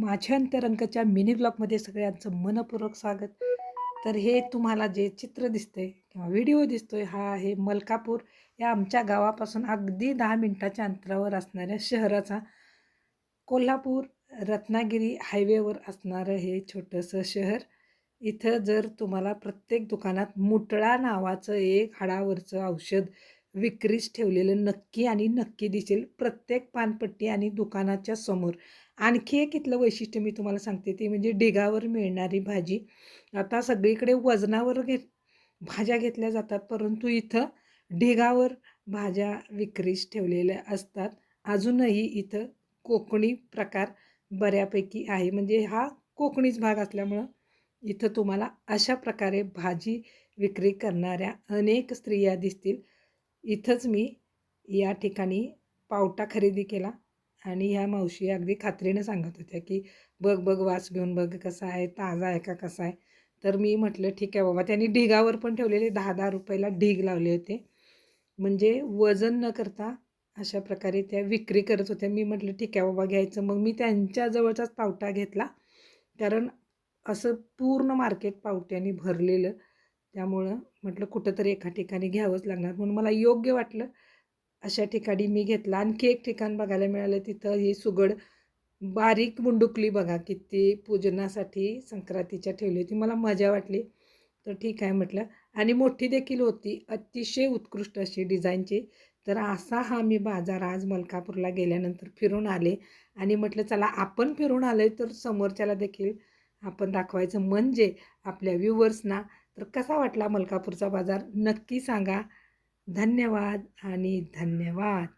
माझ्या अंतरंगाच्या मिनी ब्लॉगमध्ये सगळ्यांचं मनपूर्वक स्वागत. तर हे तुम्हाला जे चित्र दिसतंय किंवा व्हिडिओ दिसतोय हा आहे मलकापूर या आमच्या गावापासून अगदी दहा मिनटाच्या अंतरावर असणाऱ्या शहराचा कोल्हापूर रत्नागिरी हायवेवर असणारं हे छोटंसं शहर. इथं जर तुम्हाला प्रत्येक दुकानात मुटळा नावाचं एक हाडावरचं औषध विक्रीस ठेवलेलं नक्की आणि नक्की दिसेल. प्रत्येक पानपट्टी आणि दुकानाच्या समोर. आणखी एक इथलं वैशिष्ट्य मी तुम्हाला सांगते ते म्हणजे ढिगावर मिळणारी भाजी. आता सगळीकडे वजनावर घेत भाज्या घेतल्या जातात परंतु इथं ढिगावर भाज्या विक्रीस ठेवलेल्या असतात. अजूनही इथं कोकणी प्रकार बऱ्यापैकी आहे. म्हणजे हा कोकणीच भाग असल्यामुळं इथं तुम्हाला अशा प्रकारे भाजी विक्री करणाऱ्या अनेक स्त्रिया दिसतील. इथंच मी या ठिकाणी पावटा खरेदी केला. आणि ह्या मावशी अगदी खात्रीनं सांगत होत्या की बघ बघ वास घेऊन बघ कसा आहे ताजा आहे का कसा आहे? तर मी म्हटलं ठीक आहे बाबा. त्यांनी ढिगावर पण ठेवलेले दहा दहा रुपयाला ढीग लावले होते. म्हणजे वजन न करता अशा प्रकारे त्या विक्री करत होत्या. मी म्हटलं ठीक आहे बाबा घ्यायचं. मग मी त्यांच्याजवळचाच पावटा घेतला. कारण असं पूर्ण मार्केट पावट्याने भरलेलं त्यामुळं म्हटलं कुठंतरी एका ठिकाणी घ्यावंच लागणार. म्हणून मला योग्य वाटलं अशा ठिकाणी मी घेतला. आणखी एक ठिकाण बघायला मिळालं तिथं ही सुगड बारीक बुंडुकली बघा किती पूजनासाठी संक्रांतीच्या ठेवली होती. मला मजा वाटली. तर ठीक आहे म्हटलं. आणि मोठी देखील होती. अतिशय उत्कृष्ट अशी डिझाईनची. तर असा हा मी बाजार आज मलकापूरला गेल्यानंतर फिरून आले. आणि म्हटलं चला आपण फिरून आलो तर समोरच्याला देखील आपण दाखवायचं. म्हणजे आपल्या व्ह्युअर्सना तर कसा वाटला मलकापूरचा बाजार? नक्की सांगा. धन्यवाद आणि धन्यवाद.